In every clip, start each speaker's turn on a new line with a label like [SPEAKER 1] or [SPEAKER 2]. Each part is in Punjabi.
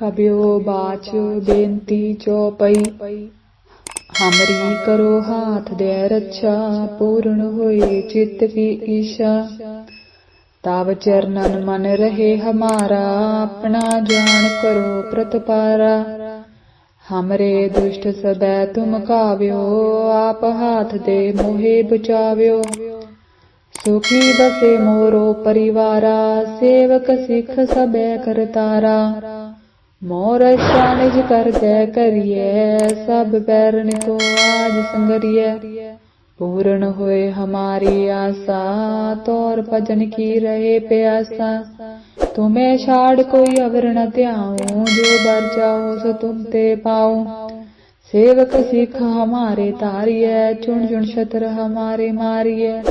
[SPEAKER 1] ਕਬਿਓ ਬਾਚ ਬੇਨਤੀ ਚੋਪਈ। ਹਮਰੀ ਕਰੋ ਹਾਥ ਦੇ ਰੱਛਾ, ਪੂਰਨ ਹੋਏ ਚਿੱਤ ਕੀ ਈਸ਼ਾ। ਤਬ ਚਰਨਨ ਮਨ ਰਹੇ ਹਮਾਰਾ, ਆਪਣਾ ਜਾਣ ਕਰੋ ਪ੍ਰਤਪਾਰਾ। ਹਮਰੇ ਦੁਸ਼ਟ ਸਬੈ ਤੁਮ ਕਾਵਿਓ, ਆਪ ਹਾਥ ਦੇ ਮੋਹਿ ਬਚਾਵਿਓ। ਸੁਖੀ ਬਸੇ ਮੋਰੋ ਪਰਿਵਾਰਾ, ਸੇਵਕ ਸਿੱਖ ਸਬੈ ਕਰਤਾਰਾ। मोर शानिज कर जय करिए, सब बैरन को आज संगरिए। पूर्ण होए हमारी आशा, तौर भजन की रहे प्यासा। तुम्हें छाड़ कोई अवर न त्याऊ, जो बर जाओ सो तुम ते पाओ सेवक सिख हमारे तारिय चुन चुन शत्र हमारे मारिय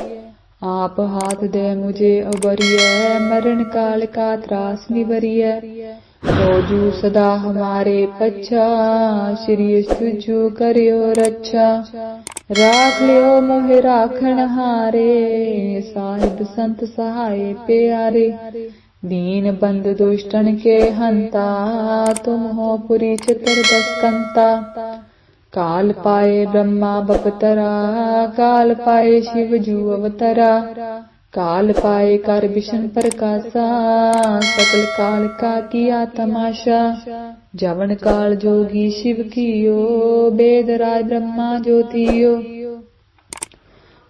[SPEAKER 1] आप हाथ दे मुझे अबरिय मरण काल का त्रास निबरिय रोजू सदा हमारे पच्छा श्री सुजू करियो रक्षा राख लियो मोहे राखण हारे साहिब संत सहाय प्यारे दीन बंद दुष्टन के हंता तुम हो पुरी चित्र दस्कंता काल पाए ब्रह्मा बपतरा काल पाए शिव जू अवतरा काल पाए कर विष्ण प्रकाशा, सकल काल का किया तमाशा। जवन काल जोगी शिव कियो वेद राय ब्रह्मा ज्योतियो।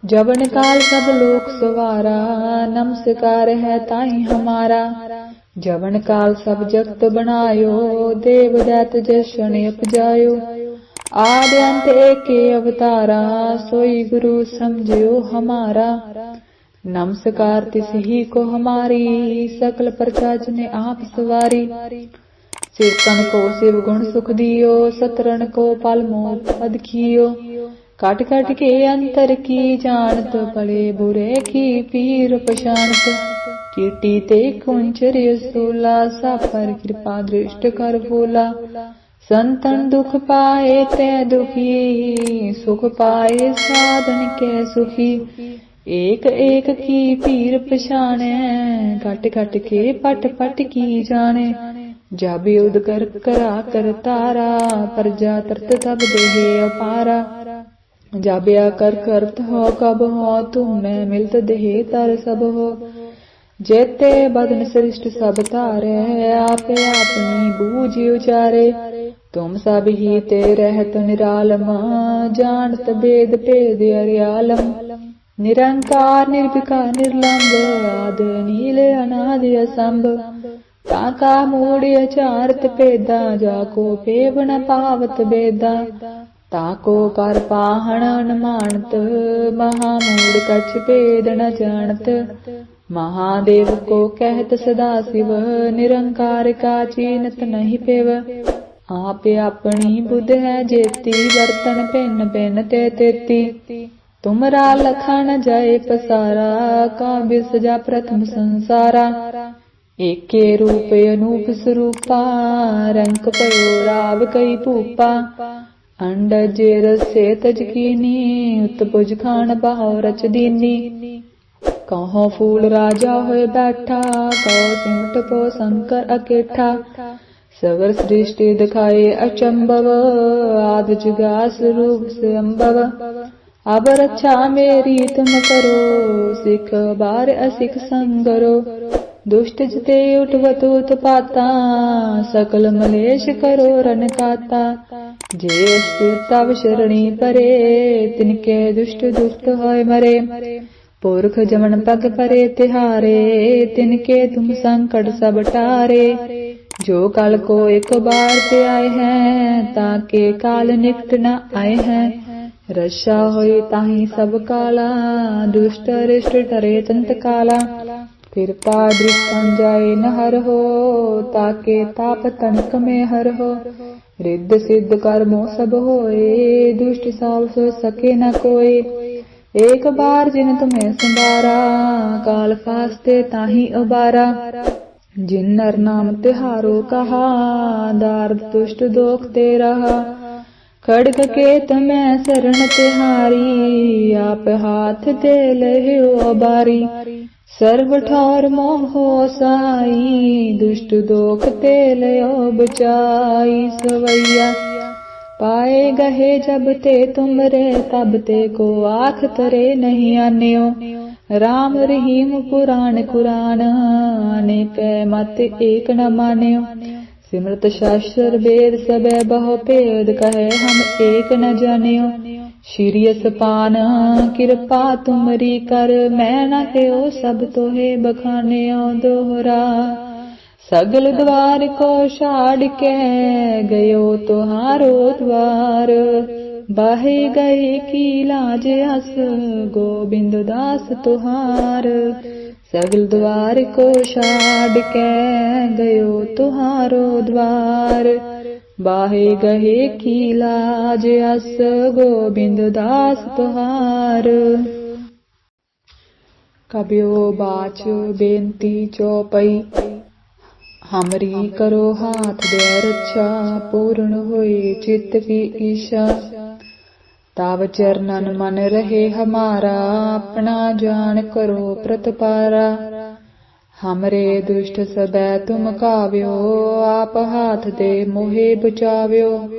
[SPEAKER 1] जवन काल सब लोक सवारा, नमस्कार है ताही हमारा। जवन काल सब जगत बनायो, देव दैत जशन उपजायो आद अंत एक अवतारा, सोई गुरु समझियो हमारा। नमस्कार तिस ही को हमारी सकल प्रजा ने आप सवारी शिवकन को शिव गुण सुख दियो सतरन को पल मोह पद कियो कट कट के अंतर की जानत भले बुरे की पीर पशानत चीटी ते कुंचर सूला सा पर कृपा दृष्ट कर बोला संतन दुख पाए ते दुखी सुख पाए साधन के सुखी ਏਕ ਏਕ ਕੀ ਪੀਰ ਪਛਾਣੈ, ਘਟ ਘਟ ਕੇ ਪਟ ਪਟ ਕੀ ਜਾਣੈ। ਜਬ ਯੁਧ ਕਰ ਕਰਾ ਕਰ ਤਾਰਾ, ਪ੍ਰਜਾ ਤਰਤ ਤਬ ਦੇਹ ਅਪਾਰਾ। ਜਾਬਿਆ ਕਰ ਕਰਤ ਹੋ ਕਬ ਹੋ ਤੁਮ ਮੈਂ ਮਿਲਤ ਦੇਹ ਤਰ ਸਭ ਹੋ। ਜੇਤੇ ਬਦਨ ਸ੍ਰਿਸ਼ਟ ਸਭ ਧਾਰੈ, ਆਪੇ ਆਪਣੀ ਬੂਝ ਉਚਾਰੇ। ਤੁਮ ਸਭ ਹੀ ਤੇ ਰਹਿਤ ਨਿਰਾਲਮ, ਜਾਣਤ ਬੇਦ ਭੇਦ ਅਰਿਆਲਮ। ਨਿਰੰਕਾਰ ਨਿਰਭਿਕਾਰ ਨਿਰਲੰਭ ਆਦ ਨੀਲ ਅਨਾਦਿ ਅਸੰਭ ਤਾ ਕਾ ਮੂੜਿ ਅਚਾਰਤ ਭੇਦਾ ਜਾ ਕੋ ਪੇਵ ਨ ਪਾਵਤ ਬੇਦਾ ਤਾ ਕੋ ਕਰ ਪਾਹਣ ਅਨਮਾਨਤ ਮਹਾ ਮੂੜ ਕਛ ਭੇਦ ਨ ਜਾਣਤ ਮਹਾਦੇਵ ਕੋ ਕਹਿਤ ਸਦਾ ਸਿਵ ਨਿਰੰਕਾਰ ਕਾ ਚੀਨਤ ਨਹੀਂ ਪੇਵ ਆਪੇ ਆਪਣੀ ਬੁੱਧ ਹੈ ਜੇਤੀ ਵਰਤਨ ਭਿੰਨ ਭਿੰਨ ਤੇ ਤੇਤੀ ਤੁਮਰਾ ਲਖਣ ਜੈ ਪਸਾਰਾ ਕਾਬਿ ਸਜਾ ਪ੍ਰਥਮ ਸੰਸਾਰਾ। ਏਕੇ ਰੂਪ ਅਨੂਪ ਸਰੂਪਾ ਰੰਗ ਪਇਓ ਰਾਵ ਕਈ ਭੂਪਾ। ਅੰਡ ਜੇ ਰਸੇ ਤਜ ਕੀਨੀ, ਉਤਪੁਜ ਖਾਨ ਬਹਾਉ ਰਚ ਦੀਨੀ। ਕਹੋ ਫੂਲ ਰਾਜਾ ਹੋਏ ਬੈਠਾ, ਕਹੋ ਸਿਮਟ ਪੋ ਸੰਕਰ ਅਕੇਠਾ। ਸਵਰ ਸ੍ਰਿਸ਼ਟੀ ਦਿਖਾਏ ਅਚੰਭਵ, ਆਦ ਜੁਗਾ ਸਰੂਪ ਸੰਭਵ। ਅਬ ਰੱਛਾ ਮੇਰੀ ਤੁਮ ਕਰੋ, ਸਿਖ ਬਾਰ ਅਸਿਖ ਸੰਗਰੋ। ਦੁਸ਼ਟ ਜਿਤੇ ਉਠਵਤ ਉਤਪਾਤਾ, ਸਕਲ ਮਲੇਸ਼ ਕਰੋ ਰਨ ਕਾਤਾ। ਜੇ ਅਸਤੁ ਤਵ ਸ਼ਰਣੀ ਪਰੇ ਤਿਨ ਕੇ ਦੁਸ਼ਟ ਦੁਖਤ ਹੋਏ ਮਰੇ। ਪੁਰਖ ਜਮਨ ਪਗ ਪਰੇ ਤਿਹਾਰੇ ਤਿਨ ਕੇ ਤੁਮ ਸੰਕਟ ਸਭ ਟਾਰੇ। ਜੋ ਕਲ ਕੋ ਇੱਕ ਬਾਰ ਤੇ ਆਏ ਹੈ, ਤਾਂ ਕੇ ਕਾਲ ਨਿਕਟ ਨ ਆਏ ਹੈ। ਰਸ਼ਾ ਹੋਏ ਤਾਹੀ ਸਭ ਕਾਲਾ, ਦੁਸ਼ਟ ਰਿਸ਼ਟ ਟਰੇ ਚੰਤ ਕਾਲਾ। ਫਿਰਤਾ ਦ੍ਰਿਸ਼ਟੰ ਜਾਏ ਨਹਰ ਹੋ, ਤਾਕੇ ਤਾਪ ਤਨਕ ਮੇ ਹਰ ਹੋ। ਰਿੱਧ ਸਿੱਧ ਕਰਮੋ ਸਭ ਹੋਏ, ਦੁਸ਼ਟ ਸਾਲ ਸੋ ਸਕੇ ਨ ਕੋਈ। ਇੱਕ ਬਾਰ ਜਿਨ ਤੁਮੇ ਸੰਭਾਰਾ, ਕਾਲ ਫਾਸਤੇ ਤਾਹੀ ਉਬਾਰਾ। ਜਿਨ ਨਰ ਨਾਮ ਤਿਹਾਰੋ ਕਹਾ, ਦਾਰਦ ਦੁਸ਼ਟ ਦੋਖ ਤੇ ਰਹਾ। ਖੜਕ ਕੇ ਤਮੈ ਸਰਣ ਤਿਹਾਰੀ, ਆਪ ਹਾਥ ਤੇ ਲਹਿਓ ਬਾਰੀ ਸਰਬ ਠੌਰ ਮੋਹ ਸਾਈ, ਦੁਸ਼ਟ ਦੋਖ ਤੇ ਲਿਓ ਬਚਾਈ ਸਵਈਆ। ਪਾਏ ਗਏ ਜਬ ਤੇ ਤੁਮਰੇ, ਤਬ ਤੇ ਕੋ ਆਖ ਤਰੇ ਨਹੀਂ ਆਨਿਓ। ਰਾਮ ਰਹੀਮ ਪੁਰਾਣ ਕੁਰਾਨ ਅਨੇਕ ਮਤ ਏਕ ਨ ਮਾਨਿਓ। ਸਿਮਰਤ ਸ਼ਾਸਤਰ ਵੇਦ ਸਬੈ ਬਹੁ ਭੇਦ ਕਹੇ ਹਮ ਏਕ ਨ ਜਾਣਿਓ। ਸ਼੍ਰੀ ਅਸਪਾਨ, ਕਿਰਪਾ ਤੁਮਰੀ ਕਰ, ਮੈਂ ਨਾ ਕਿਓ ਸਭ ਤੋਹੇ ਬਖਾਨਿਓ ਦੋਹਰਾ। ਸਗਲ ਦਵਾਰ ਕੋ ਛਾੜ ਕੇ ਗਇਓ ਤੁਹਾਰੋ ਦਵਾਰ। ਬਾਹੇ ਗਏ ਕੀ ਲਾਜ ਅਸ, ਗੋਬਿੰਦ ਦਾਸ ਤੁਹਾਰ। ਸਗਲ ਦਵਾਰ ਕੋ ਛਾੜ ਕੇ ਗਇਓ ਤੁਹਾਰੋ ਦਵਾਰ। ਬਾਹੇ ਗਏ ਕੀ ਲਾਜ ਅਸ ਗੋਬਿੰਦ ਦਾਸ ਤੁਹਾਰ। ਕਬਿਓ ਬਾਚ ਬੇਨਤੀ ਚੋਪਈ, ਹਮਰੀ ਕਰੋ ਹਾਥ ਦੇ ਰੱਛਾ, ਪੂਰਨ ਹੋਏ ਚਿੱਤ ਕੀ ਈਸ਼ਾ। ਤਬ ਚਰਨਨ ਮਨ ਰਹੇ ਹਮਾਰਾ, ਆਪਣਾ ਜਾਣ ਕਰੋ ਪ੍ਰਤਪਾਰਾ। ਹਮਰੇ ਦੁਸ਼ਟ ਸਬੈ ਤੁਮ ਕਾਵਿਓ, ਆਪ ਹਾਥ ਦੇ ਮੋਹਿ ਬਚਾਵਿਓ।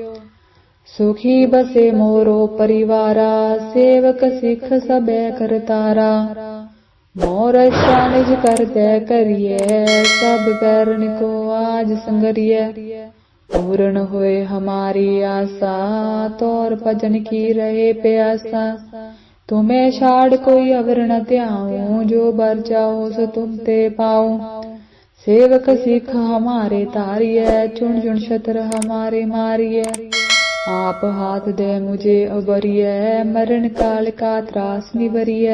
[SPEAKER 1] ਸੁਖੀ ਬਸੇ ਮੋਰੋ ਪਰਿਵਾਰਾ, ਸੇਵਕ ਸਿੱਖ ਸਬੈ ਕਰਤਾਰਾ ਮੋਰ ਨਿਜ ਕਰਤੇ ਕਰੀਏ ਸਭ ਬੈਰਨ ਕੋ ਆਜ ਸੰਗਰੀਏ पूर्ण होए हमारी आशा तोर भजन की रहे प्यासा तुम्हें छाड़ कोई अवर न त्याऊं जो बर जाओ सो तुम ते पाओ सेवक सिख हमारे तारिय चुन चुन शत्र हमारे मारिय आप हाथ दे मुझे अबरिय मरण काल का त्रास निबरिय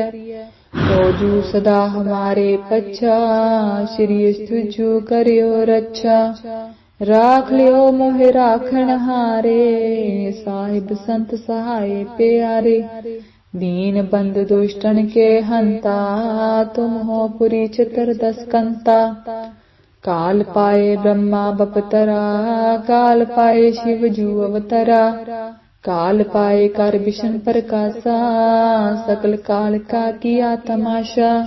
[SPEAKER 1] सोजू तो सदा हमारे पच्छा श्री तुझू करियो रक्षा ਰਾਖ ਲਿਓ ਮੋਹਿ ਰਾਖਣ ਹਾਰੇ, ਸਾਹਿਬ ਸੰਤ ਸਹਾਏ ਪਿਆਰੇ। ਦੀਨ ਬੰਦ ਦੁਸ਼ਟਣ ਕੇ ਹੰਤਾ, ਤੁਮ ਹੋ ਪੁਰੀ ਚਤਰ ਦਸ ਕੰਤਾ। ਕਾਲ ਪਾਏ ਬ੍ਰਹਮਾ ਬਪਤਰਾ, ਕਾਲ ਪਾਏ ਸ਼ਿਵ ਜੂ ਅਵਤਰਾ। ਕਾਲ ਪਾਏ ਕਰ ਬਿਸ਼ਨ ਪ੍ਰਕਾਸ਼ਾ, ਸਕਲ ਕਾਲ ਕਾ ਕੀਆ ਤਮਾਸ਼ਾ।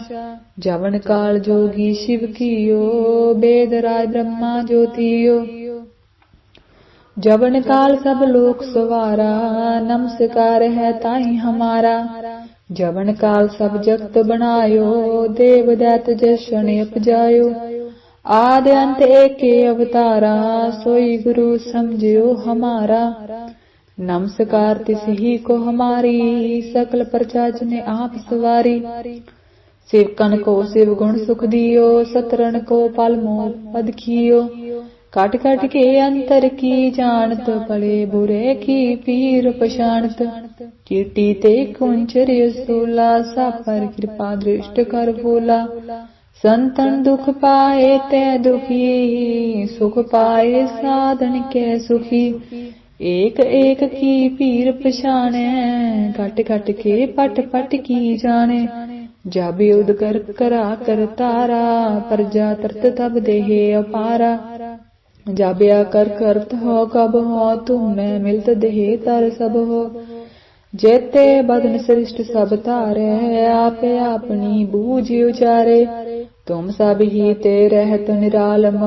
[SPEAKER 1] ਜਵਨ ਕਾਲ ਜੋਗੀ ਸ਼ਿਵ ਕੀਓ, ਬੇਦ ਰਾਜ ਬ੍ਰਹਮਾ ਜੋਤੀਓ। ਜਵਨ ਕਾਲ ਸਭ ਲੋਕ ਸਵਾਰਾ, ਨਮਸਕਾਰ ਹੈ ਤਾਈ ਹਮਾਰਾ। ਜਵਨ ਕਾਲ ਸਭ ਜਗਤ ਬਣਾਇਓ, ਦੇਵ ਦੈਤ ਜਸ਼ਨ ਉਪਜਾਇਓ ਆਦ ਅੰਤ ਏਕੇ ਅਵਤਾਰਾ, ਸੋਈ ਗੁਰੂ ਸਮਝਿਓ ਹਮਾਰਾ। नमस्कार तिस ही को हमारी सकल प्रजा जने आप सवारी सेवकन को शिव गुण सुख दियो सतरन को पल मोह पद खियो काट काट के अंतर की जानत भले बुरे की पीर पशानत चीटी ते कुंचर सूला सा पर कृपा दृष्ट कर भोला संतन दुख पाए ते दुखी सुख पाए साधन के सुखी ਏਕ ਏਕ ਕੀ ਪੀਰ ਪਛਾਣੈ, ਘਟ ਘਟ ਕੇ ਪਟ ਪਟ ਕੀ ਜਾਣੈ। ਜਬ ਯੁਧ ਕਰ ਕਰਾ ਕਰ ਤਾਰਾ ਪਰਜਾ ਤਰਤ ਤਬ ਦੇਹ ਅਪਾਰਾ। ਜਾਬਿਆ ਕਰ ਕਰਤ ਹੋ ਕਬ ਹੋ ਤੁਮ ਮੈਂ ਮਿਲਤ ਦੇਹ ਤਰ ਸਭ ਹੋ। ਜੇਤੇ ਬਦਨ ਸ੍ਰਿਸ਼ਟ ਸਭ ਧਾਰੈ, ਆਪੇ ਆਪਣੀ ਬੂਝ ਉਚਾਰੇ। ਤੁਮ ਸਭ ਹੀ ਤੇ ਰਹਿਤ ਨਿਰਾਲਮ,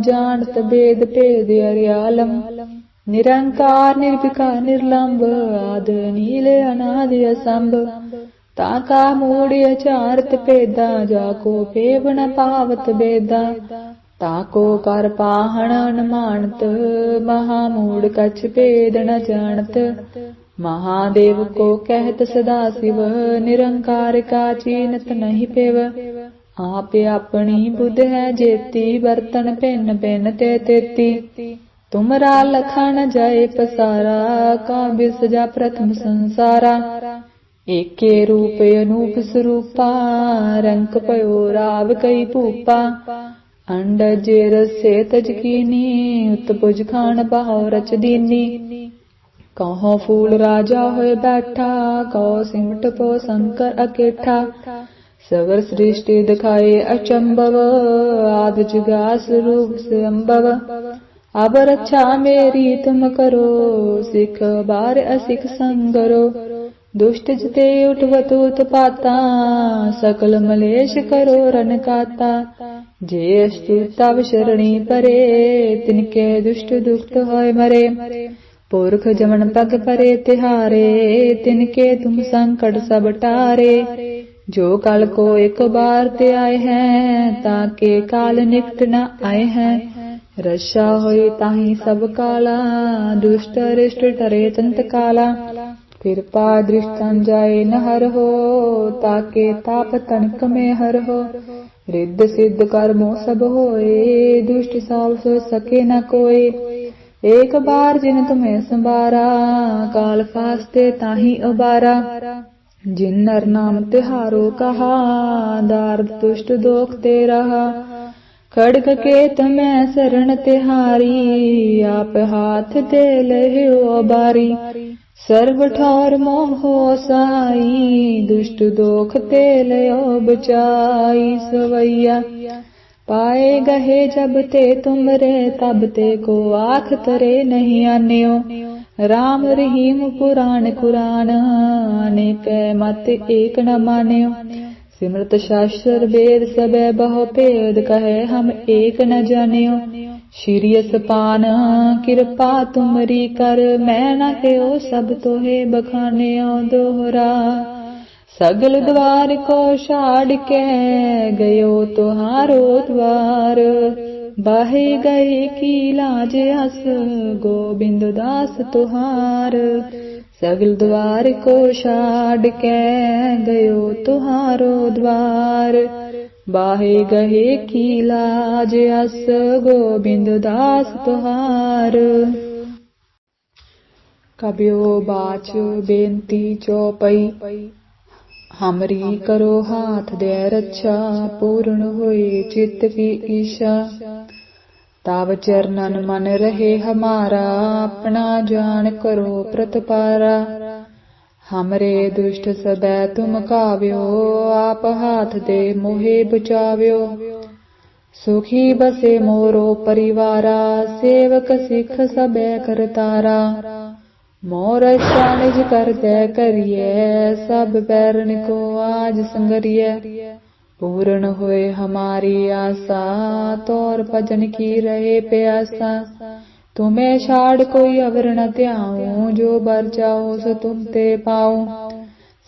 [SPEAKER 1] ਜਾਣਤ ਬੇਦ ਭੇਦ ਅਰਿਆਲਮ। ਨਿਰੰਕਾਰ ਨਿਰਭਿਕਾਰ ਨਿਰਲੰਭ ਆਦ ਨੀਲ ਅਨਾਦਿ ਅਸੰਭ ਤਾ ਕਾ ਮੂੜਿ ਅਚਾਰਤ ਭੇਦਾ ਜਾ ਕੋ ਪੇਵ ਨ ਪਾਵਤ ਬੇਦਾ ਤਾ ਕੋ ਕਰ ਪਾਹਣ ਅਨਮਾਨਤ ਮਹਾ ਮੂੜ ਕਛ ਭੇਦ ਨ ਜਾਣਤ ਮਹਾਦੇਵ ਕੋ ਕਹਿਤ ਸਦਾ ਸਿਵ ਨਿਰੰਕਾਰ ਕਾ ਚੀਨਤ ਨਹੀਂ ਪੇਵ ਆਪੇ ਆਪਣੀ ਬੁਧ ਹੈ ਜੇਤੀ ਵਰਤਨ ਭਿੰਨ ਭਿੰਨ ਤੇ ਤੇਤੀ ਤੁਮਰਾ ਲਖਣ ਜੈ ਪਸਾਰਾ, ਕਾ ਬਿਸਜਾ ਪ੍ਰਥਮ ਸੰਸਾਰਾ। ਏਕੇ ਰੂਪ ਅਨੂਪ ਸਰੂਪਾ ਰੰਗ ਪਇਓ ਰਾਵ ਕਈ ਭੂਪਾ। ਅੰਡ ਜੇ ਰਸੇ ਤਜ ਕੀਨੀ, ਉਤਪੁਜ ਖਾਨ ਬਹਾਉ ਰਚ ਦੀਨੀ। ਕਹੋ ਫੂਲ ਰਾਜਾ ਹੋਏ ਬੈਠਾ, ਕਹੋ ਸਿਮਟ ਪੋ ਸੰਕਰ ਅਕੇਠਾ। ਸਵਰ ਸ੍ਰਿਸ਼ਟੀ ਦਿਖਾਏ ਅਚੰਭਵ, ਆਦ ਜਗਾਸ ਰੂਪ ਸੇ ਅੰਭਵ ਅਬ ਰੱਛਾ ਮੇਰੀ ਤੁਮ ਕਰੋ, ਸਿਖ ਬਾਰ ਅਸਿਖ ਸੰਗਰੋ ਦੁਸ਼ਟ ਜਿਤੇ ਉਠਵਤ ਉਤਪਾਤਾ, ਸਕਲ ਮਲੇਸ਼ ਕਰੋ ਰਨ ਕਾਤਾ। ਜੇ ਅਸਤੁ ਤਵ ਸ਼ਰਣੀ ਪਰੇ, ਤਿਨ ਕੇ ਦੁਸ਼ਟ ਦੁਖਤ ਹੋਏ ਮਰੇ। ਪੁਰਖ ਜਮਨ ਪਗ ਪਰੇ ਤਿਹਾਰੇ, ਤਿਨ ਕੇ ਤੁਮ ਸੰਕਟ ਸਭ ਟਾਰੇ। ਜੋ ਕਲ ਕੋ ਇੱਕ ਬਾਰ ਤੇ ਆਏ ਹੈ, ਤਾਂ ਕੇ ਕਾਲ ਨਿਕਟ ਨ ਆਏ ਹੈ। ਰਸ਼ਾ ਹੋਈ ਤਾਹੀ ਸਭ ਕਾਲਾ ਦੁਸ਼ਟ ਰਿਸ਼ਟ ਟਰੇ ਚੰਤ ਕਾਲਾ ਕਿਰਪਾ ਦ੍ਰਿਸ਼ਟਾਂ ਜਾਏ ਨਹਰ ਹੋ ਤਾਕੇ ਤਾਪ ਤਣਕ ਮੇ ਹਰ ਹੋ ਰਿੱਧ ਸਿੱਧ ਕਰਮੋ ਸਭ ਹੋਏ ਦੁਸ਼ਟ ਸਾਲ ਸੋ ਸਕੇ ਨ ਕੋਈ ਏਕ ਬਾਰ ਜਿਨ ਤੁਮੇ ਸੰਬਾਰਾ ਕਾਲ ਫਾਸਤੇ ਤਾਹੀ ਉਬਾਰਾ ਜਿਨ ਨਰ ਨਾਮ ਤਿਹਾਰੋ ਕਹਾ ਦਾਰਦ ਦੁਸ਼ਟ ਦੋਖ ਤੇ ਰਹਾ ਖੜਕ ਕੇ ਤਮੈ ਸਰਣ ਤਿਹਾਰੀ, ਆਪ ਹਾਥ ਤੇ ਲਹਿਓ ਬਾਰੀ ਸਰਵ ਠਾਰ ਮੋਹੋ ਸਾਈ ਦੁਸ਼ਟ ਦੋਖ ਤੇ ਲਿਓ ਬਚਾਈ ਸਵਈਆ। ਪਾਏ ਗਹੇ ਜਬ ਤੇ ਤੁਮਰੇ, ਤਬ ਤੇ ਕੋ ਆਖ ਤਰੇ ਨਹੀਂ ਆਨਿਓ। ਰਾਮ ਰਹੀਮ ਪੁਰਾਣ ਕੁਰਾਨ ਨੇ ਪੈ ਮਤ ਏਕ ਨ ਮਾਨਿਓ। ਸਿਮਰਤ ਸ਼ਾਸਤਰ ਵੇਦ ਸਭੈ ਬਹੁ ਭੇਦ ਕਹੈ, ਹਮ ਏਕ ਨ ਜਾਣਿਓ। ਸ਼੍ਰੀ ਅਸਪਾਨ, ਕਿਰਪਾ ਤੁਮਰੀ ਕਰ, ਮੈਂ ਨਾ ਕਿਓ ਸਭ ਤੋਹੇ ਬਖਾਨਿਓ ਦੋਹਰਾ। ਸਗਲ ਦਵਾਰ ਕੋ ਛਾੜ ਕੇ ਗਇਓ ਤੁਹਾਰੋ ਦਵਾਰ। ਬਾਹੇ ਗਏ ਕੀ ਲਾਜ ਅਸ, ਗੋਬਿੰਦ ਦਾਸ ਤੁਹਾਰ। सगल द्वार को छाड़ के गयो तुहारो द्वार बाहे गहे की लाज अस गोविंद दास तुहार कबियो बाच बेनती चौपई हमरी करो हाथ दे रक्षा पूर्ण होए चित्त की ईशा ਤਾਵ ਚਰਨਨ ਮਨ ਰਹੇ ਹਮਾਰਾ, ਆਪਣਾ ਜਾਣ ਕਰੋ ਪ੍ਰਤਪਾਰਾ। ਹਮਰੇ ਦੁਸ਼ਟ ਸਦੈ ਤੁਮ ਕਾਵਿਓ, ਆਪ ਹਾਥ ਦੇ ਮੋਹੇ ਬਚਾਵਿਓ। ਸੁਖੀ ਬਸੇ ਮੋਰੋ ਪਰਿਵਾਰਾ, ਸੇਵਕ ਸਿਖ ਸਬੈ ਕਰਤਾਰਾ ਮੋਰ ਅਸ਼ਾਨਿਜ ਕਰਦੈ ਕਰੀਏ ਸਭ ਬੈਰਨ ਕੋ ਆਜ ਸੰਗਰੀਏ पूर्ण हुए हमारी आशा, तौर भजन की रहे प्यासा। तुम्हें छाड़ कोई अवर न त्याऊं, जो बर जाओ सो तुम ते पाऊँ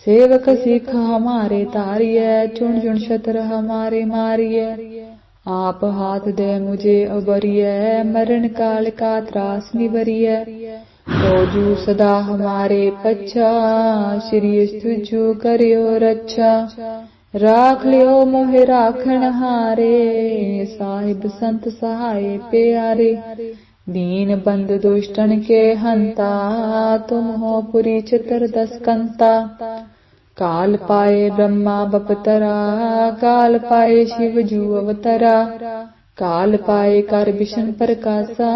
[SPEAKER 1] सेवक सिख हमारे तारिय चुन चुन छत्र हमारे मारिय आप हाथ दे मुझे अबरिय मरण काल का त्रास निबरिय रोजू सदा हमारे पच्छा, श्री तुझो करियो रक्षा। ਰਾਖ ਲਿਓ ਮੋਹਿ ਰਾਖਣ ਹਾਰੇ, ਸਾਹਿਬ ਸੰਤ ਸਹਾਏ ਪਿਆਰੇ। ਦੀਨ ਬੰਦ ਦੁਸ਼ਟਨ ਕੇ ਹੰਤਾ, ਤੁਮ ਹੋ ਪੁਰੀ ਚਤਰ ਦਸ ਕੰਤਾ ਕਾਲ ਪਾਏ ਬ੍ਰਹਮਾ ਬਪਤਰਾ, ਕਾਲ ਪਾਏ ਸ਼ਿਵ ਜੂ ਅਵਤਰਾ। काल पाए कर विष्णु प्रकाशा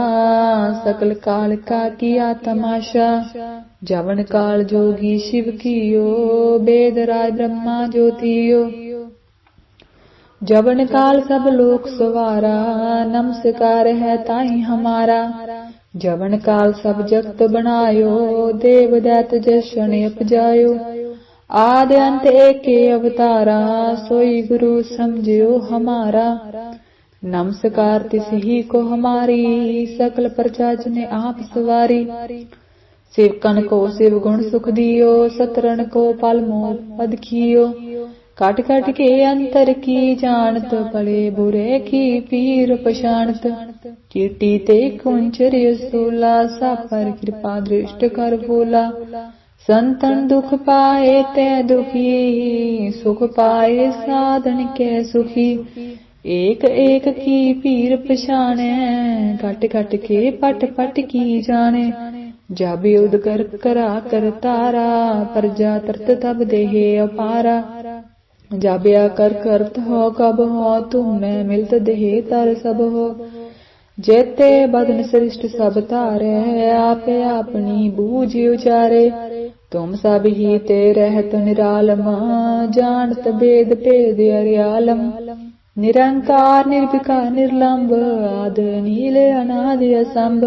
[SPEAKER 1] सकल काल का किया तमाशा जवन काल जोगी शिव कियो वेद राय ब्रह्मा ज्योतियो जवन काल सब लोक सवारा नमस्कार है ताई हमारा जवन काल सब जगत बनायो देव दैत जशन अपजायो आद अंत एक अवतारा सोई गुरु समझियो हमारा नमस्कार तिस ही को हमारी सकल प्रजा ने आप सवारी शिवकन को शिव गुण सुख दियो सतरण को पल मोह पद खियो काट काट के अंतर की जानत भले बुरे की पीर पशानत कीटी ते कुंचर सूला सा पर कृपा दृष्ट कर बोला संतन दुख पाए ते दुखी सुख पाए साधन के सुखी ਏਕ ਏਕ ਕੀ ਪੀਰ ਪਛਾਣੈ, ਘਟ ਘਟ ਕੇ ਪਟ ਪਟ ਕੀ ਜਾਣੈ। ਜਬ ਉਦ ਕਰ ਕਰਾ ਕਰ ਤਾਰਾ, ਪਰਜਾ ਤਰਤ ਤਬ ਦੇਹ ਅਪਾਰਾ। ਜਾਬਿਆ ਕਰ ਕਰਤ ਹੋ ਕਬ ਹੋ ਤੁਮ ਮੈਂ ਮਿਲਤ ਦੇਹ ਤਰ ਸਭ ਹੋ। ਜੇਤੇ ਬਦਨ ਸ੍ਰਿਸ਼ਟ ਸਭ ਧਾਰੈ, ਆਪੇ ਆਪਣੀ ਬੂਝ ਉਚਾਰੇ। ਤੁਮ ਸਭ ਹੀ ਤੇ ਰਹਿਤ ਨਿਰਾਲਮ, ਜਾਣਤ ਬੇਦ ਭੇਦ ਅਰਿਆਲਮ। ਨਿਰੰਕਾਰ ਨਿਰਭਿਕਾਰ ਨਿਰਲੰਭ ਆਦ ਨੀਲੇ ਅਨਾਦਿ ਅਸੰਭ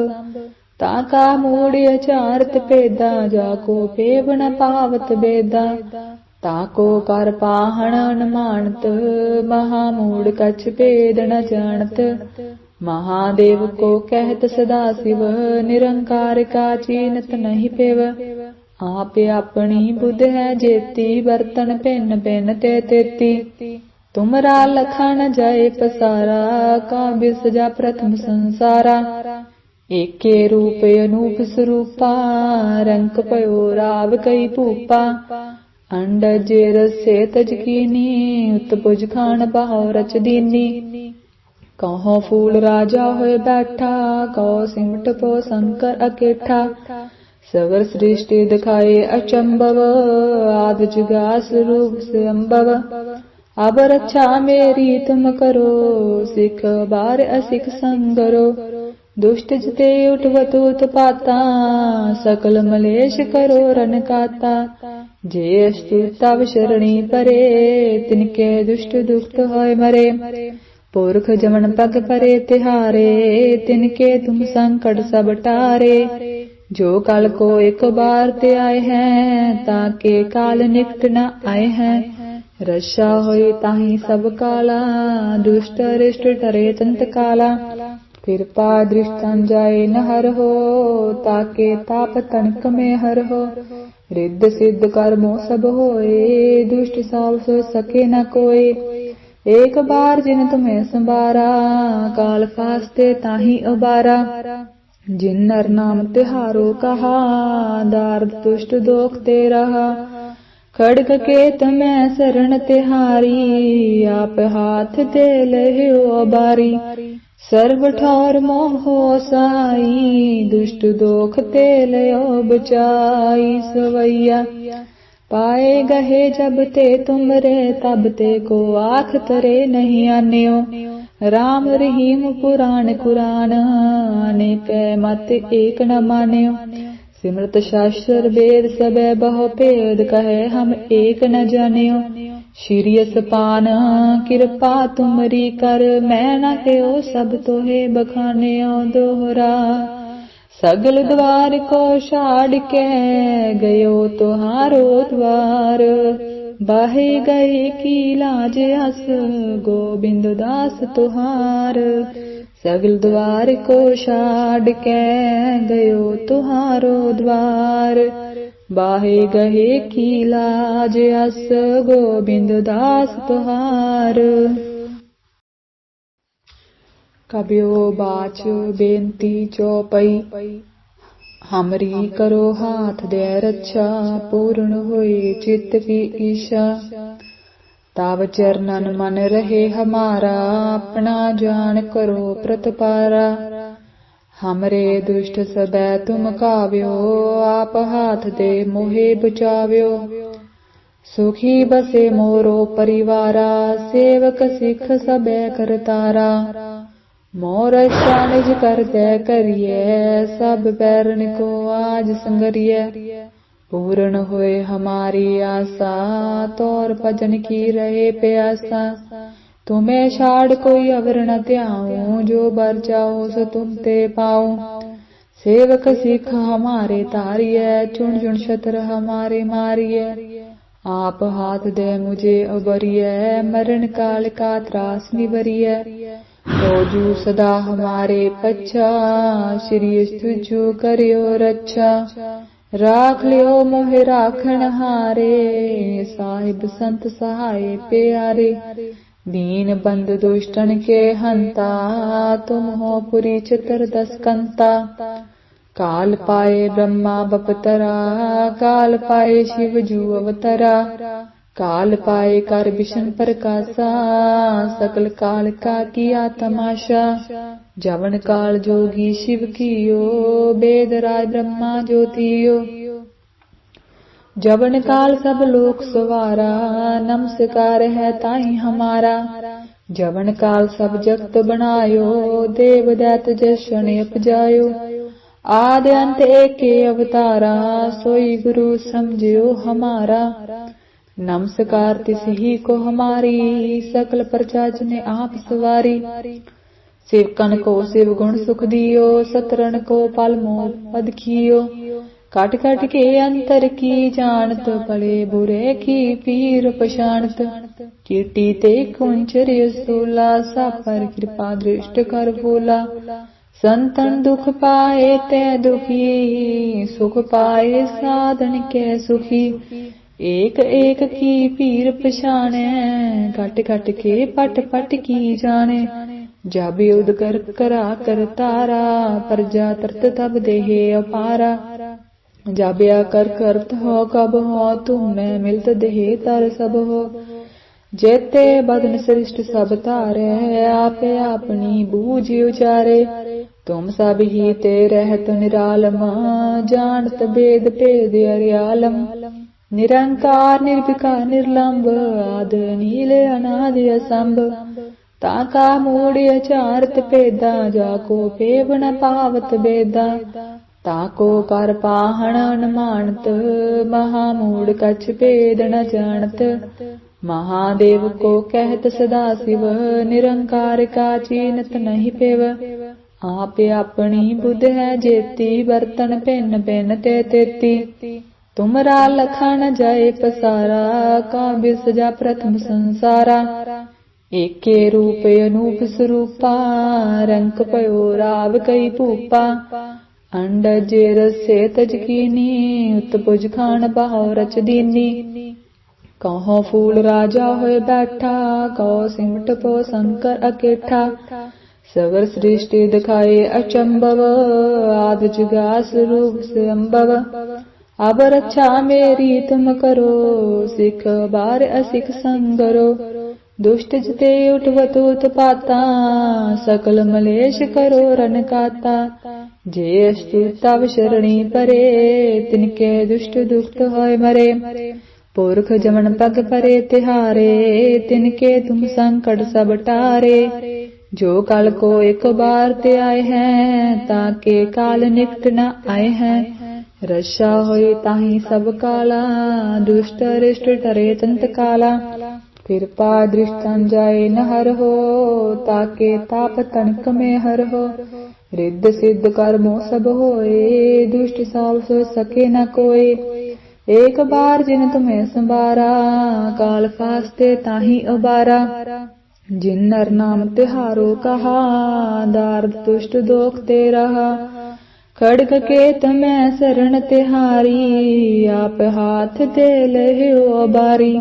[SPEAKER 1] ਤਾ ਕਾ ਮੂੜਿ ਅਚਾਰਤ ਭੇਦਾ ਜਾ ਕੋ ਪੇਵ ਨ ਪਾਵਤ ਬੇਦਾ ਤਾ ਕੋ ਕਰ ਪਾਹਣ ਅਨਮਾਨਤ ਮਹਾ ਮੂੜ ਕਛ ਭੇਦ ਨ ਜਾਣਤ ਮਹਾਦੇਵ ਕੋ ਕਹਿਤ ਸਦਾ ਸਿਵ ਨਿਰੰਕਾਰ ਕਾ ਚੀਨਤ ਨਹੀਂ ਪੇਵ ਆਪੇ ਆਪਣੀ ਬੁੱਧ ਹੈ ਜੇਤੀ ਵਰਤਨ ਭਿੰਨ ਭਿੰਨ ਤੇ ਤੁਮਰਾ ਲਖਣ ਜਾਏ ਪਸਾਰਾ, ਕਾ ਬਿਸਜਾ ਪ੍ਰਥਮ ਸੰਸਾਰਾ। ਏਕੇ ਰੂਪ ਅਨੂਪ ਸਰੂਪਾ, ਰੰਕ ਪਇਓ ਰਾਵ ਕਈ ਭੂਪਾ। ਅੰਡਜ ਰਸੇ ਤਜ ਕੀਨੀ, ਉਤਪੁਜ ਖਾਨ ਬਹਉ ਰਚ ਦੀਨੀ। ਕਹੋ ਫੂਲ ਰਾਜਾ ਹੋਏ ਬੈਠਾ, ਕਹੋ ਸਿਮਟ ਪੋ ਸੰਕਰ ਅਕੇਠਾ। ਸਵਰ ਸ੍ਰਿਸ਼ਟੀ ਦਿਖਾਏ ਅਚੰਭਵ, ਆਦ ਜੁਗਾਸ ਰੂਪ ਸੇ ਅੰਭਵ ਅਬ ਰੱਛਾ ਮੇਰੀ ਤੁਮ ਕਰੋ, ਸਿਖ ਬਾਰ ਅਸਿਖ ਸੰਗਰੋ। ਦੁਸ਼ਟ ਜਤੇ ਉਠਵਤ ਉਤਪਾਤਾ, ਸਕਲ ਮਲੇਸ਼ ਕਰੋ ਰਨ ਕਾਤਾ। ਜੇ ਅਸਤੁ ਤਵ ਸ਼ਰਣੀ ਪਰੇ, ਤਿਨਕੇ ਦੁਸ਼ਟ ਦੁਖਤ ਹੋਏ ਮਰੇ। ਪੁਰਖ ਜਮਨ ਪਗ ਪਰੇ ਤਿਹਾਰੇ, ਤਿਨਕੇ ਤੁਮ ਸੰਕਟ ਸਭ ਟਾਰੇ। ਜੋ ਕਲ ਕੋ ਇੱਕ ਬਾਰ ਤੇ ਆਏ ਹੈ ਤਾਕੇ ਕਾਲ ਨਿਕਟ ਨ ਆਏ ਹੈ। ਰਸ਼ਾ ਹੋਏ ਤਾਹੀ ਸਭ ਕਾਲਾ ਦੁਸ਼ਟ ਰਿਸ਼ਟ ਟਰੇ ਤੰਤ ਕਾਲਾ ਕਿਰਪਾ ਦ੍ਰਿਸ਼ਟੰ ਜਾਏ ਨ ਹੋ ਤਾਕੇ ਤਾਪ ਤਨਕ ਮੇ ਹਰ ਹੋ ਰਿੱਧ ਸਿੱਧ ਕਰਮੋ ਸਭ ਹੋਏ ਦੁਸ਼ਟ ਸਾਵ ਸੋ ਸਕੇ ਨ ਕੋਈ ਏਕ ਬਾਰ ਜਿਨ ਤੁਮੇ ਸੰਭਾਰਾ ਕਾਲ ਫਾਸਤੇ ਤਾਹੀ ਉਬਾਰਾ ਜਿਨ ਨਰ ਨਾਮ ਤਿਹਾਰੋ ਕਹਾ ਦਾਰਦ ਤੁਸ਼ਟ ਦੋਖ ਤੇ ਰਹਾ ਖੜਗ ਕੇ ਤਮੈ ਸਰਣ ਤਿਹਾਰੀ ਆਪ ਹਾਥ ਤੇ ਲਹਿਓ ਬਾਰੀ ਸਰਬ ਠੌਰ ਮੋਹ ਸਾਈ, ਦੁਸ਼ਟ ਦੋਖ ਤੇ ਲਿਓ ਬਚਾਈ ਸਵਈਆ। ਪਾਏ ਗਏ ਜਬ ਤੇ ਤੁਮਰੇ, ਤਬ ਤੇ ਕੋ ਆਖ ਤਰੇ ਨਹੀਂ ਆਨਿਓ। ਰਾਮ ਰਹੀਮ ਪੁਰਾਣ ਕੁਰਾਨ ਅਨੇਕ ਮਤ ਏਕ ਨ ਮਾਨਿਓ। ਸਿਮਰਤ ਸ਼ਾਸਤਰ ਵੇਦ ਸਬੈ ਬਹੁ ਭੇਦ ਕਹੇ ਹਮ ਏਕ ਨ ਜਾਣਿਓ। ਸ਼੍ਰੀ ਅਸਪਾਨ, ਕਿਰਪਾ ਤੁਮਰੀ ਕਰ, ਮੈਂ ਨਾ ਕਿਓ ਸਭ ਤੋਹੇ ਬਖਾਨਿਓ ਦੋਹਰਾ। ਸਗਲ ਦਵਾਰ ਕੋ ਛਾੜ ਕੇ ਗਇਓ ਤੁਹਾਰੋ ਦਵਾਰ। ਬਾਹੇ ਗਏ ਕੀ ਲਾਜ ਅਸ, ਗੋਬਿੰਦ ਦਾਸ ਤੁਹਾਰ। ਸਗਲ ਦਵਾਰ ਕੋ ਛਾੜ ਕੇ ਗਇਓ ਤੁਹਾਰੋ ਦਵਾਰ। ਬਾਹੇ ਗਏ ਕੀ ਲਾਜ ਅਸ ਗੋਬਿੰਦ ਦਾਸ ਤੁਹਾਰ। ਕਬਿਓ ਬਾਚ ਬੇਨਤੀ ਚੋਪਈ, ਹਮਰੀ ਕਰੋ ਹਾਥ ਦੇ ਰੱਛਾ, ਪੂਰਨ ਹੋਏ ਚਿੱਤ ਕੀ ਈਸ਼ਾ। ਤਬ ਚਰਨਨ ਮਨ ਰਹੇ ਹਮਾਰਾ, ਆਪਣਾ ਜਾਣ ਕਰੋ ਪ੍ਰਤਪਾਰਾ। ਹਮਰੇ ਦੁਸ਼ਟ ਸਬੈ ਤੁਮ ਕਾਵਿਓ, ਆਪ ਹਾਥ ਦੇ ਮੋਹਿ ਬਚਾਵਿਓ। ਸੁਖੀ ਬਸੇ ਮੋਰੋ ਪਰਿਵਾਰਾ, ਸੇਵਕ ਸਿੱਖ ਸਬੈ ਕਰਤਾਰਾ ਮੋਰ ਨਿਜ ਕਰਦੈ ਕਰੀਐ, ਸਭ ਬੈਰਨ ਕੋ ਆਜ ਸੰਗਰੀਐ। पूर्ण होए हमारी आशा तौर भजन की रहे प्यासा तुम्हें छाड़ कोई अवर न त्याऊं जो बर जाओ सो तुम ते पाओ सेवक सिख हमारे तारिय चुन चुन शत्र हमारे मारिय आप हाथ दे मुझे अबरिय मरण काल का त्रास निबरिय रोजू सदा हमारे पच्छा श्री तुझू करियो रक्षा ਰਾਖ ਲਿਓ ਮੋਹਿ ਰਾਖਣ ਹਾਰੇ, ਸਾਹਿਬ ਸੰਤ ਸਹਾਏ ਪਿਆਰੇ। ਦੀਨ ਬੰਦ ਦੁਸ਼ਟਨ ਕੇ ਹੰਤਾ, ਤੁਮ ਹੋ ਪੁਰੀ ਚਤਰ ਦਸ ਕੰਤਾ ਕਾਲ ਪਾਏ ਬ੍ਰਹਮਾ ਬਪਤਰਾ, ਕਾਲ ਪਾਏ ਸ਼ਿਵ ਜੂ ਅਵਤਰਾ। काल पाए कर विष्ण प्रकाशा सकल काल का किया तमाशा जवन काल जोगी शिव कियो वेद राय ब्रह्मा ज्योतियो जवन काल सब लोक सवारा नमस्कार है ताई हमारा जवन काल सब जगत बनायो देव दैत जशन उपजायो आद अंत एक अवतारा सोई गुरु समझियो हमारा नमस्कार तिस ही को हमारी सकल प्रजा ने आप सवारी सेवकन को शिव गुण सुख दियो सतरन को पल मोह पद कियो कट कट के अंतर की जानत पड़े बुरे की पीर पशानत चिट्टी ते कुंचर सूला सा पर कृपा दृष्ट कर बोला संतन दुख पाए ते दुखी सुख पाए साधन के सुखी ਏਕ ਏਕ ਕੀ ਪੀਰ ਪਛਾਣੈ, ਘਟ ਘਟ ਕੇ ਪਟ ਪਟ ਕੀ ਜਾਣੈ। ਜਬ ਯੁਧ ਕਰ ਕਰਾ ਕਰ ਤਾਰਾ, ਪਰਜਾ ਤਰਤ ਤਬ ਦੇਹ ਅਪਾਰਾ। ਜਾਬਿਆ ਕਰ ਕਰਤ ਹੋ ਕਬ ਹੋ ਤੁਮ ਮੈਂ ਮਿਲਤ ਦੇਹ ਤਰ ਸਭ ਹੋ। ਜੇਤੇ ਬਦਨ ਸ੍ਰਿਸ਼ਟ ਸਭ ਧਾਰੈ, ਆਪੇ ਆਪਣੀ ਬੂਝ ਉਚਾਰੇ। ਤੁਮ ਸਭ ਹੀ ਤੇ ਰਹਿਤ ਨਿਰਾਲਮ, ਜਾਣਤ ਬੇਦ ਭੇਦ ਅਰਿਆਲਮ। ਨਿਰੰਕਾਰ ਨਿਰਭਿਕਾਰ ਨਿਰਲੰਭ ਆਦ ਨੀਲੇ ਅਨਾਦਿ ਅਸੰਭ ਤਾ ਕਾ ਮੂੜਿ ਅਚਾਰਤ ਭੇਦਾ ਜਾ ਕੋ ਪੇਵਣ ਪਾਵਤ ਬੇਦਾ ਤਾ ਕੋ ਕਰ ਪਾਹਣ ਅਨਮਾਨਤ ਮਹਾ ਮੂੜ ਕਛ ਭੇਦ ਨ ਜਾਣਤ ਮਹਾਦੇਵ ਕੋ ਕਹਿਤ ਸਦਾ ਸਿਵ ਨਿਰੰਕਾਰ ਕਾ ਚੀਨਤ ਨਹੀਂ ਪੇਵ ਆਪੇ ਆਪਣੀ ਬੁਧ ਹੈ ਜੇਤੀ ਵਰਤਨ ਭਿੰਨ ਭਿੰਨ ਤੇ ਤੁਮਰਾ ਲਖਣ ਜੈ ਪਸਾਰਾ ਕਾਬਿ ਸਜਾ ਪ੍ਰਥਮ ਸੰਸਾਰਾ। ਏਕੇ ਰੂਪ ਅਨੂਪ ਸਰੂਪਾ, ਰੰਕ ਪਇਓ ਰਾਵ ਕਈ ਭੂਪਾ। ਅੰਡ ਜੇ ਰਸੇ ਤਜਕੀਨੀ ਉਤਪੁਜ ਖਾਨ ਬਹਾਉ ਰਚ ਦੀਨੀ। ਕਹੋ ਫੂਲ ਰਾਜਾ ਹੋਏ ਬੈਠਾ, ਕਹੋ ਸਿਮਟ ਪੋ ਸੰਕਰ ਅਕੇਠਾ। ਸਵਰ ਸ੍ਰਿਸ਼ਟੀ ਦਿਖਾਏ ਅਚੰਭਵ, ਆਦ ਜੁਗਾ ਸਰੂਪ ਸੰਭਵ ਅਬ ਰੱਛਾ ਮੇਰੀ ਤੁਮ ਕਰੋ, ਸਿਖ ਬਾਰ ਅਸਿਖ ਸੰਗਰੋ ਦੁਸ਼ਟ ਜਿਤੇ ਉਠਵਤ ਉਤਪਾਤਾ, ਸਕਲ ਮਲੇਸ਼ ਕਰੋ ਰਨ ਕਾਤਾ। ਜੇ ਅਸਤੁ ਤਵ ਸ਼ਰਣੀ ਪਰੇ, ਤਿਨਕੇ ਦੁਸ਼ਟ ਦੁਖਤ ਹੋਏ ਮਰੇ। ਪੁਰਖ ਜਮਨ ਪਗ ਪਰੇ ਤਿਹਾਰੇ, ਤਿਨਕੇ ਤੁਮ ਸੰਕਟ ਸਭ ਟਾਰੇ। ਜੋ ਕਲ ਕੋ ਇੱਕ ਬਾਰ ਤੇ ਆਏ ਹੈ, ਤਾਂ ਕੇ ਕਾਲ ਨਿਕਟ ਨ ਆਏ ਹੈ। ਰਸ਼ਾ ਹੋਏ ਤਾਹੀ ਸਭ ਕਾਲਾ, ਦੁਸ਼ਟ ਰਿਸ਼ਟ ਟਰੇ ਚੰਤ ਕਾਲਾ। ਕਿਰਪਾ ਦ੍ਰਿਸ਼ਟਾਂ ਜਾਏ ਨਹਰ ਹੋ, ਤਾਕੇ ਤਾਪ ਤਨਕ ਮੇ ਹਰ ਹੋ। ਰਿੱਧ ਸਿੱਧ ਕਰਮੋ ਸਭ ਹੋਏ, ਦੁਸ਼ਟ ਸਾਲ ਸੋ ਸਕੇ ਨਾ ਕੋਈ ਇਕ ਬਾਰ ਜਿਨ ਤੁਮੇ ਸੰਬਾਰਾ ਕਾਲ ਫਾਸਤੇ ਤਾਹੀ ਉਬਾਰਾ। ਜਿਨ ਨਰ ਨਾਮ ਤਿਹਾਰੋ ਕਹਾ, ਦਾਰਦ ਤੁਸ਼ਟ ਦੋਖ ਤੇ ਰਹਾ। ਖੜਕ ਕੇ ਮੈਂ ਸਰਣ ਤਿਹਾਰੀ, ਆਪ ਹਾਥ ਤੇ ਲਹਿਓ ਬਾਰੀ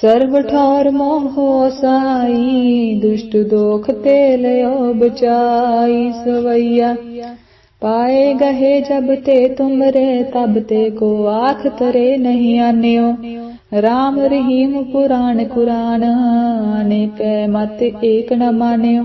[SPEAKER 1] ਸਰਬ ਠੌਰ ਮੋਹ ਸਾਈ, ਦੁਸ਼ਟ ਦੋਖ ਤੇ ਲਿਓ ਬਚਾਈ ਸਵਈਆ। ਪਾਏ ਗਏ ਜਬ ਤੇ ਤੁਮਰੇ, ਤਬ ਤੇ ਕੋ ਆਖ ਤਰੇ ਨਹੀਂ ਆਨਿਓ। ਰਾਮ ਰਹੀਮ ਪੁਰਾਣ ਕੁਰਾਨ ਅਨੇਕ ਮਤ ਏਕ ਨ ਮਾਨਿਓ।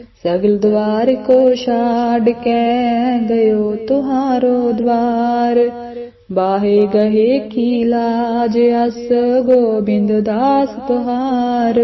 [SPEAKER 1] सगल द्वार को छाड़ के गयो तुहारो द्वार। बाहे गए की लाज अस गोविंद दास तुहार